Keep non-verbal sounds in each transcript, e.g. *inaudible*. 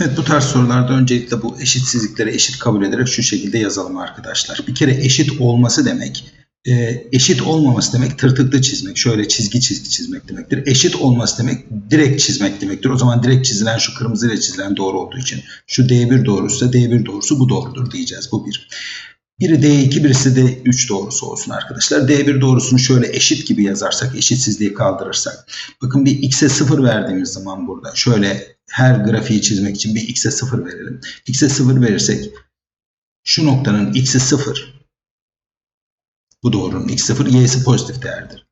Evet bu tarz sorularda öncelikle bu eşitsizlikleri eşit kabul ederek şu şekilde yazalım arkadaşlar. Bir kere eşit olması demek e, eşit olmaması demek tırtıklı çizmek. Şöyle çizgi çizgi çizmek demektir. Eşit olması demek direkt çizmek demektir. O zaman direkt çizilen şu kırmızı ile çizilen doğru olduğu için şu D1 doğrusu D1 doğrusu bu doğrudur diyeceğiz. Bu bir. Biri D2 birisi de 3 doğrusu olsun arkadaşlar. D1 doğrusunu şöyle eşit gibi yazarsak eşitsizliği kaldırırsak. Bakın bir x'e 0 verdiğimiz zaman burada şöyle her grafiği çizmek için bir x'e 0 verelim. x'e 0 verirsek şu noktanın x'i 0 bu doğrunun x 0 y'si pozitif değerdir.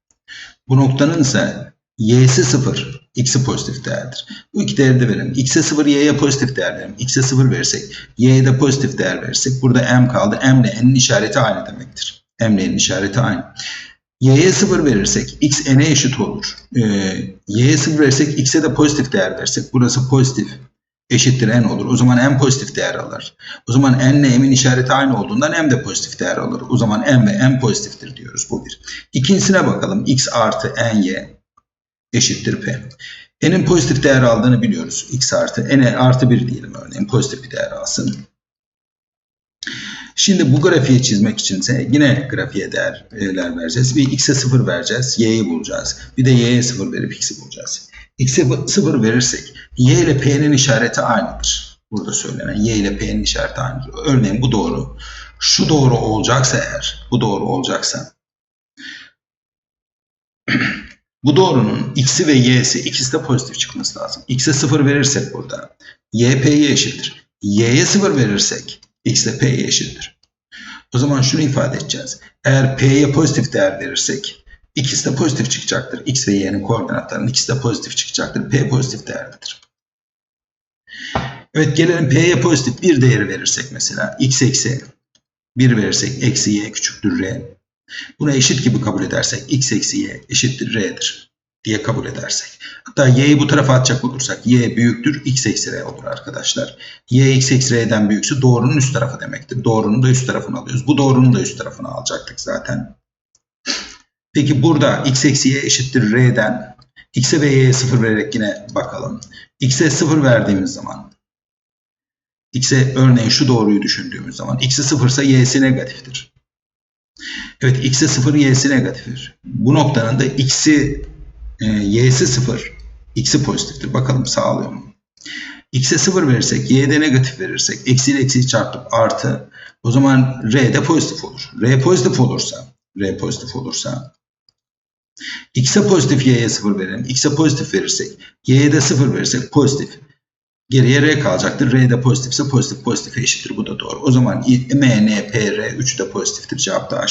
Bu noktanın ise y'si 0 x'i pozitif değerdir. Bu iki değeri de verelim. x'e 0 y'ye pozitif değer verelim. x'e 0 verirsek y'ye de pozitif değer verirsek burada m kaldı. m ile n'in işareti aynı demektir. m ile n'in işareti aynı. Y'ye 0 verirsek x n'e eşit olur. Ee, y'ye 0 verirsek x'e de pozitif değer verirsek burası pozitif eşittir n olur. O zaman n pozitif değer alır. O zaman n ile m'in işareti aynı olduğundan m de pozitif değer alır. O zaman m ve m pozitiftir diyoruz. Bu bir. İkincisine bakalım. x artı ny eşittir p. n'in pozitif değer aldığını biliyoruz. x artı n'e artı 1 diyelim örneğin. Pozitif bir değer alsın. Şimdi bu grafiği çizmek içinse yine grafiğe değerler vereceğiz. Bir x'e 0 vereceğiz. y'yi bulacağız. Bir de y'ye 0 verip x'i bulacağız. x'e 0 verirsek y ile p'nin işareti aynıdır. Burada söylenen y ile p'nin işareti aynıdır. Örneğin bu doğru. Şu doğru olacaksa eğer, bu doğru olacaksa *clears throat* bu doğrunun x'i ve y'si ikisi de pozitif çıkması lazım. x'e 0 verirsek burada y p'ye eşittir. y'ye 0 verirsek x de p'ye eşittir. O zaman şunu ifade edeceğiz. Eğer p'ye pozitif değer verirsek ikisi de pozitif çıkacaktır. x ve y'nin koordinatlarının ikisi de pozitif çıkacaktır. p pozitif değerlidir. Evet gelelim p'ye pozitif bir değeri verirsek mesela x eksi 1 verirsek eksi y küçüktür r. Buna eşit gibi kabul edersek x eksi y eşittir r'dir diye kabul edersek. Hatta y'yi bu tarafa atacak olursak y büyüktür x eksi r olur arkadaşlar. y x eksi r'den büyükse doğrunun üst tarafı demektir. Doğrunun da üst tarafını alıyoruz. Bu doğrunun da üst tarafını alacaktık zaten. Peki burada x eksi y eşittir r'den x'e ve y'ye 0 vererek yine bakalım. x'e 0 verdiğimiz zaman x'e örneğin şu doğruyu düşündüğümüz zaman x'e 0 ise y'si negatiftir. Evet x'e 0 y'si negatiftir. Bu noktanın da x'i e, y'si 0 x'i pozitiftir. Bakalım sağlıyor mu? x'e 0 verirsek y'de negatif verirsek eksi ile eksiyi çarpıp artı o zaman r de pozitif olur. r pozitif olursa r pozitif olursa x'e pozitif y'ye 0 verelim. x'e pozitif verirsek y'ye de 0 verirsek pozitif. Geriye r kalacaktır. R de pozitifse pozitif pozitife eşittir. Bu da doğru. O zaman M, N, P, R 3 de pozitiftir. Cevap da A.